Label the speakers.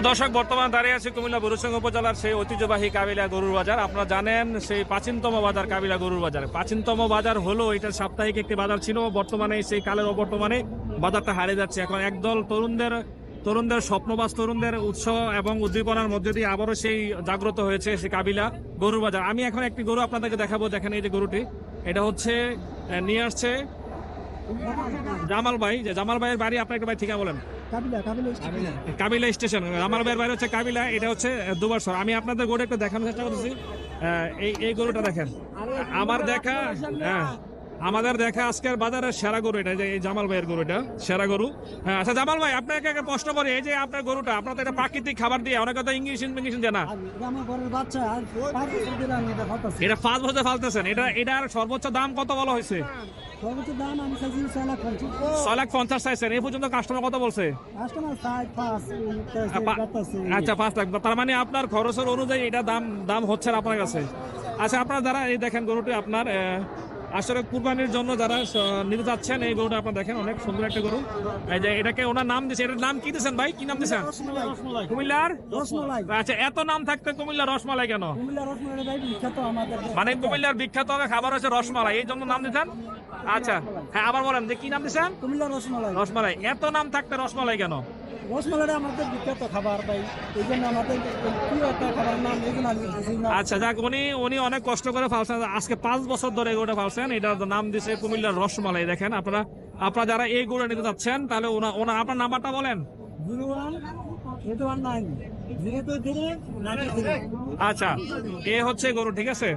Speaker 1: দর্শক, বর্তমান দাঁড়িয়ে আছে কুমিল্লা বুরুসঙ্গ উপজেলার সেই ঐতিহ্যবাহী কাবিলা গরুর বাজার। আপনারা জানেন সেই প্রাচীনতম বাজার কাবিলা গরুর বাজার। প্রাচীনতম বাজার হলো এটা সাপ্তাহিক একটি বাজার ছিল, বর্তমানে সেই কালের অবর্তমানে বাজারটা হারিয়ে যাচ্ছে। এখন একদল তরুণদের তরুণদের স্বপ্নবাস, তরুণদের উৎসাহ এবং উদ্দীপনার মধ্যে দিয়ে আবারও সেই জাগ্রত হয়েছে সেই কাবিলা গরুর বাজার। আমি এখন একটি গরু আপনাদেরকে দেখাবো, দেখেন এই যে গরুটি। এটা হচ্ছে নিয়ে আসছে জামাল ভাই। যে জামাল ভাইয়ের বাড়ি, আপনার একটা ভাই ঠিকা বলেন।
Speaker 2: কাবিলা
Speaker 1: স্টেশন। আমার বের বাইরে হচ্ছে কাবিলা এটা হচ্ছে দুবার সর। আমি আপনাদের গরু একটু দেখানোর চেষ্টা করতেছি। আহ, এই এই গরুটা দেখেন। আমার দেখা হ্যাঁ। আমাদের দেখা আজকের বাজারে সেরা গরু এটা যে এই জামাল ভাইয়ের গরুটা সেরা গরু। হ্যাঁ আচ্ছা জামাল ভাই আপনাকে একটা প্রশ্ন করি এই যে আপনার গরুটা আপনার তো এটা প্রাকৃতিক খাবার দিয়ে অনেক কথা ইংলিশ ইংলিশ দেয় না।
Speaker 2: এটা
Speaker 1: পাঁচ বছর ফালতেছেন এটা এটার সর্বোচ্চ দাম কত বলা হয়েছে?
Speaker 2: ছয় লাখ পঞ্চাশ।
Speaker 1: চাইছেন এই পর্যন্ত কাস্টমার কত বলছে? আচ্ছা পাঁচ লাখ। তার মানে আপনার খরচের অনুযায়ী এটা দাম দাম হচ্ছে আপনার কাছে। আচ্ছা আপনারা যারা এই দেখেন গরুটি আপনার আসলে কুরবানির জন্য যারা নিতে যাচ্ছেন এই গরুটা আপনার দেখেন অনেক সুন্দর একটা গরু। এই যে এটাকে ওনার নাম দিয়েছে এটার নাম কি দিয়েছেন ভাই? কি নাম দিয়েছেন কুমিল্লার?
Speaker 2: রসমালাই।
Speaker 1: আচ্ছা এত নাম থাকতে কুমিল্লার রসমালাই কেন? মানে কুমিল্লার বিখ্যাত খাবার হচ্ছে রসমালাই। এই জন্য নাম দিতেন? আচ্ছা হ্যাঁ আবার বলেন যে কি নাম দিয়েছেন
Speaker 2: কুমিল্লা রসমালাই।
Speaker 1: রসমালাই। এত নাম থাকতে রসমালাই কেন?
Speaker 2: রসমালাইটা আমাদের বিখ্যাত খাবার ভাই এই জন্য আমাদের প্রিয় একটা খাবার নাম এই জন্য
Speaker 1: আচ্ছা যাক উনি উনি অনেক কষ্ট করে ফালছেন। আজকে পাঁচ বছর ধরে এগুলোটা ফালছেন। এটার নাম দিছে কুমিল্লার রসমালাই দেখেন আপনারা আপনারা যারা এই গরু নিতে যাচ্ছেন তাহলে ওনা ওনা আপনার নাম্বারটা বলেন।
Speaker 2: Zero one eight one nine zero two three nine
Speaker 1: আচ্ছা এ হচ্ছে গরু ঠিক আছে?